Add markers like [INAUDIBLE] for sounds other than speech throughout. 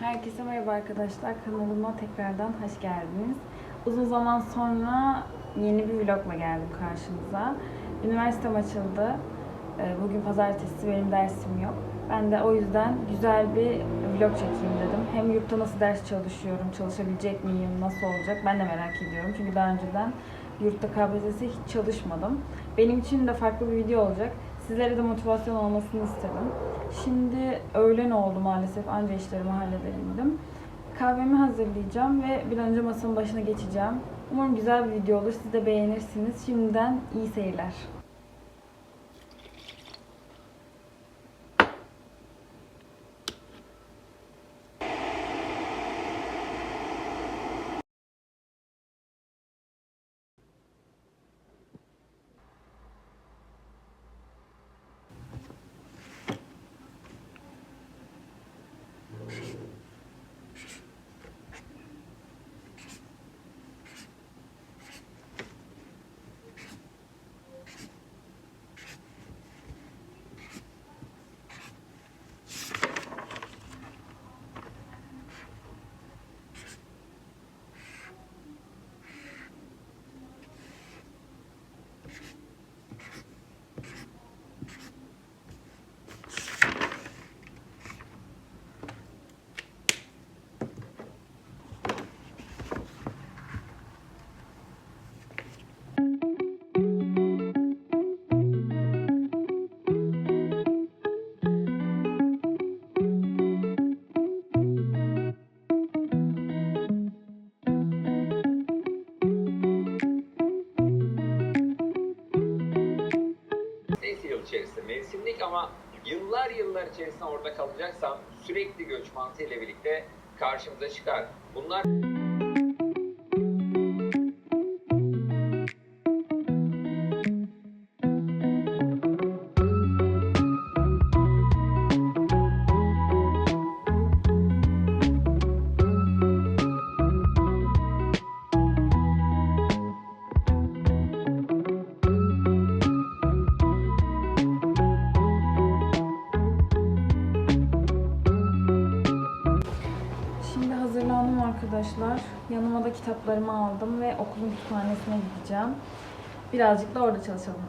Herkese merhaba arkadaşlar. Kanalıma tekrardan hoş geldiniz. Uzun zaman sonra yeni bir vlogla geldim karşınıza. Üniversitem açıldı. Ee, Bugün pazartesi benim dersim yok. Ben de o yüzden güzel bir vlog çekeyim dedim. Hem yurtta nasıl ders çalışıyorum, çalışabilecek miyim, nasıl olacak ben de merak ediyorum. Çünkü daha önceden yurtta KPSS hiç çalışmadım. Benim için de farklı bir video olacak. Sizlere de motivasyon olmasını istedim. Şimdi öğlen oldu maalesef anca işlerimi halledebildim. Kahvemi hazırlayacağım ve bir önce masanın başına geçeceğim. Umarım güzel bir video olur. Siz de beğenirsiniz. Şimdiden iyi seyirler. Mevsimlik ama yıllar yıllar içerisinde orada kalacaksam sürekli göç mantığıyla birlikte karşımıza çıkar. Bunlar hazırlandım arkadaşlar. Yanıma da kitaplarımı aldım ve okulun kütüphanesine gideceğim. Birazcık da orada çalışalım.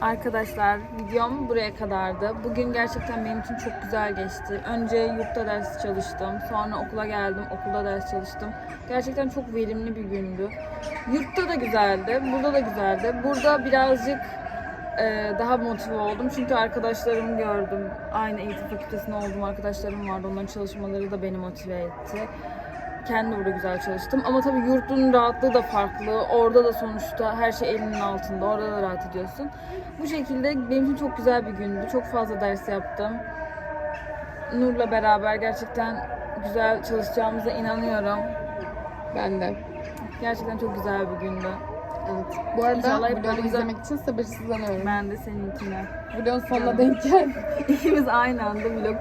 Arkadaşlar videom buraya kadardı. Bugün gerçekten benim için çok güzel geçti. Önce yurtta ders çalıştım. Sonra okula geldim. Okulda ders çalıştım. Gerçekten çok verimli bir gündü. Yurtta da güzeldi. Burada da güzeldi. Burada birazcık e, daha motive oldum. Çünkü arkadaşlarımı gördüm. Aynı eğitim fakültesinde olduğum arkadaşlarım vardı. Onların çalışmaları da beni motive etti. Kendi burada güzel çalıştım. Ama tabii yurtun rahatlığı da farklı. Orada da sonuçta her şey elinin altında. Orada da rahat ediyorsun. Bu şekilde benim için çok güzel bir gündü. Çok fazla ders yaptım. Nur'la beraber gerçekten güzel çalışacağımıza inanıyorum. Ben de. Gerçekten çok güzel bir gündü. Evet. Bu arada İnşallah vlogu böyle izlemek için sabırsızlanıyorum. Ben de seninkine. Vlogun sonuna denk gel. [LAUGHS] İkimiz aynı anda vlog.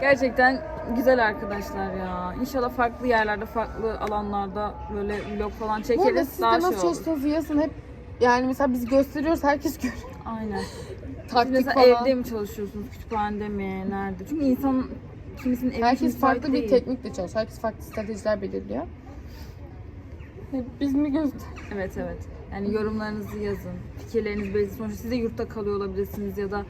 Gerçekten güzel arkadaşlar ya. İnşallah farklı yerlerde, farklı alanlarda böyle vlog falan Bu arada çekeriz. siz de Daha şey nasıl olur. çalıştığınızı yazın hep yani mesela biz gösteriyoruz herkes görüyor. Aynen. [LAUGHS] Taktik mesela falan. evde mi çalışıyorsunuz, kütüphanede mi, nerede? Çünkü insan kimisinin evi Herkes farklı bir değil. teknikle çalışıyor. Herkes farklı stratejiler belirliyor. Hep biz mi göster? Evet evet. Yani yorumlarınızı yazın. Fikirleriniz belirtin. Sonuçta siz de yurtta kalıyor olabilirsiniz ya da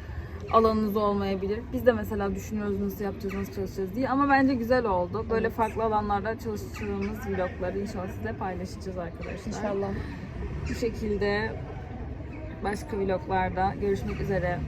alanınız olmayabilir. Biz de mesela düşünüyoruz nasıl yapacağız, nasıl çalışacağız diye. Ama bence güzel oldu. Böyle Evet. farklı alanlarda çalıştığımız vlogları inşallah size paylaşacağız arkadaşlar. İnşallah. Bu şekilde başka vloglarda görüşmek üzere.